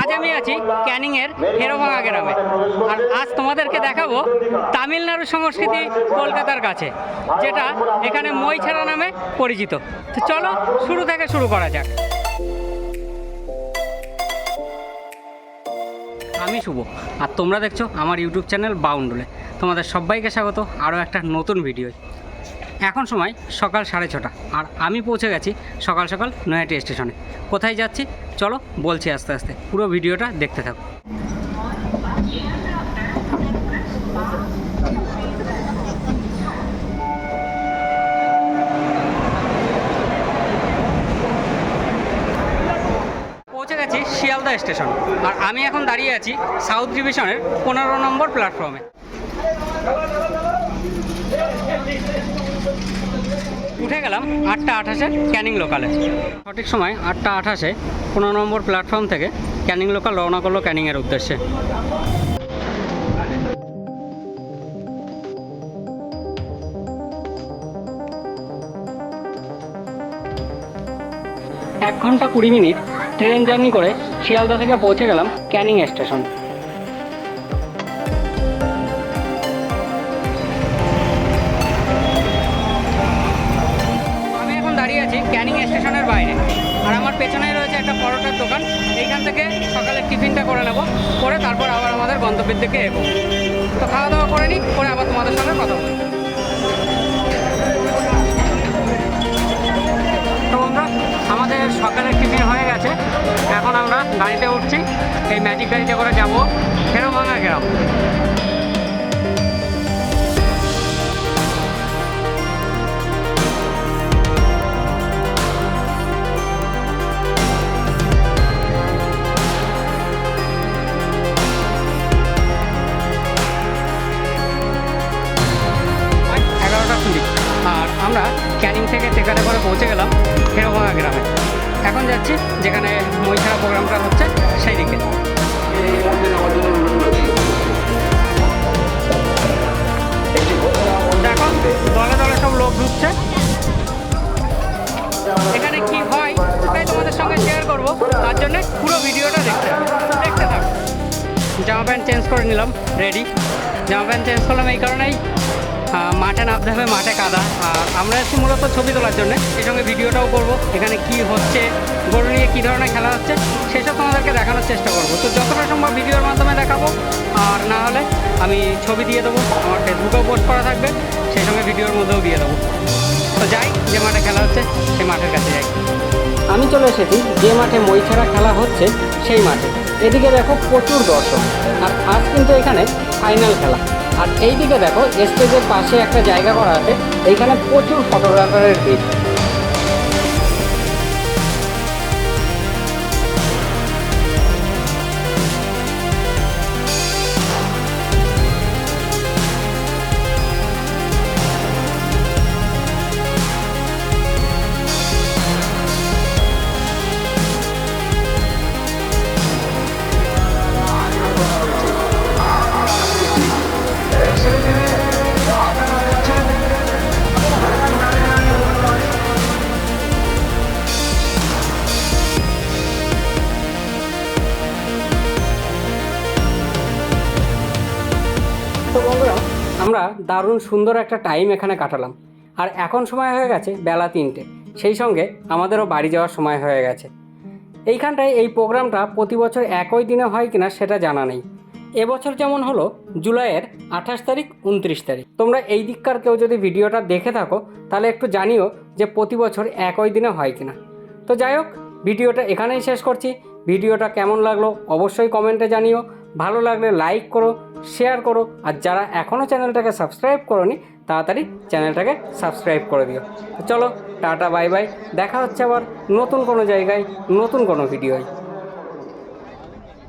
আজ আমি আছি ক্যানিং ক্যানিংয়ের হেরোভাঙা গ্রামে। আর আজ তোমাদেরকে দেখাবো তামিলনাড়ু সংস্কৃতি কলকাতার কাছে, যেটা এখানে মইছাড়া নামে পরিচিত। তো চলো শুরু থেকে শুরু করা যাক। আমি শুভ। আর তোমরা দেখছ আমার ইউটিউব চ্যানেল বাউন্ডুলে। তোমাদের সবাইকে স্বাগত আরও একটা নতুন ভিডিও এখন সময় সকাল সাড়ে ছটা। আর আমি পৌঁছে গেছি সকাল সকাল নয়াটি স্টেশনে। কোথায় যাচ্ছি? চলো বলছি আস্তে আস্তে। পুরো ভিডিওটা দেখতে থাকো। শিয়ালদা স্টেশন। আর আমি এখন দাঁড়িয়ে আছি সাউথ ডিভিশনের পনেরো নম্বর প্ল্যাটফর্মে। উঠে গেলাম আটটা আঠাশে ক্যানিং লোকালে। সঠিক সময় আটটা আঠাশে পনেরো নম্বর প্ল্যাটফর্ম থেকে ক্যানিং লোকাল রওনা করল ক্যানিংয়ের উদ্দেশ্যে। এক ঘণ্টা কুড়ি মিনিট ট্রেন জার্নি করে শিয়ালদা থেকে পৌঁছে গেলাম ক্যানিং স্টেশন। আমি এখন দাঁড়িয়ে আছি ক্যানিং স্টেশনের বাইরে। আর আমার পেছনে রয়েছে একটা পরোটার দোকান। এইখান থেকে সকালের টিফিনটা করে নেব, করে তারপর আবার আমাদের গন্তব্যের দিকে এগো তো খাওয়া দাওয়া করে নিই করে আবার তোমাদের সঙ্গে কথা বলব। গাড়িতে উঠছি, এই ম্যাজিক গাড়িতে করে যাব। এগারোটা কুড়ি। আর আমরা ক্যানিং থেকে টেকারে করে পৌঁছে গেলাম ফেরোভাঙা গ্রামে। এখন যাচ্ছি যেখানে মহিষারা প্রোগ্রামটা হচ্ছে সেই দিকে। দেখো, দলে দলে সব লোক ঢুকছে। এখানে কি হয় সেটাই তোমাদের সঙ্গে শেয়ার করব। তার জন্য পুরো ভিডিওটা দেখতে দেখতে থাকো। জামা প্যান্ট চেঞ্জ করে নিলাম রেডি জামা প্যান্ট চেঞ্জ করলাম এই কারণেই মাঠে নামতে হবে মাঠে কাদা। আর আমরা এসেছি মূলত ছবি তোলার জন্য। সেই সঙ্গে ভিডিওটাও করব। এখানে কি হচ্ছে, গরু নিয়ে কী ধরনের খেলা হচ্ছে, সেসব তোমাদেরকে দেখানোর চেষ্টা করব। তো যতটা সম্ভব ভিডিওর মাধ্যমে দেখাবো। আর না হলে আমি ছবি দিয়ে দেবো, আমার ফেসবুকেও পোস্ট করা থাকবে, সেই সঙ্গে ভিডিওর মধ্যেও দিয়ে দেবো। তো যাই, যে মাঠে খেলা হচ্ছে সেই মাঠের কাছে যাই। আমি চলে এসেছি, যে মাঠে মইছাড়া খেলা হচ্ছে, সেই মাঠে। এদিকে দেখো প্রচুর দর্শক। আর আজ কিন্তু এখানে ফাইনাল খেলা। আর এইদিকে দেখো স্টেজের পাশে একটা জায়গা করা আছে এইখানে প্রচুর ফটোগ্রাফারের ভিড়। তো বন্ধুরা, আমরা দারুণ সুন্দর একটা টাইম এখানে কাটালাম। আর এখন সময় হয়ে গেছে বেলা তিনটে। সেই সঙ্গে আমাদেরও বাড়ি যাওয়ার সময় হয়ে গেছে। এইখানটায় এই প্রোগ্রামটা প্রতি বছর একই দিনে হয় কিনা সেটা জানা নেই। এবছর যেমন হলো, জুলাইয়ের আঠাশ তারিখ, উনত্রিশ তারিখ। তোমরা এই দিককার কেউ যদি ভিডিওটা দেখে থাকো, তাহলে একটু জানিও যে প্রতি বছর একই দিনে হয় কিনা। তো যাই হোক, ভিডিওটা এখানেই শেষ করছি। ভিডিওটা কেমন লাগল অবশ্যই কমেন্টে জানিও। ভালো লাগলে লাইক করো শেয়ার করো, আর যারা এখনও চ্যানেলটাকে সাবস্ক্রাইব করোনি, তাড়াতাড়ি চ্যানেলটাকে সাবস্ক্রাইব করে দিও। চলো, টাটা বাই বাই দেখা হচ্ছে আবার নতুন কোনো জায়গায়, নতুন কোনো ভিডিওয়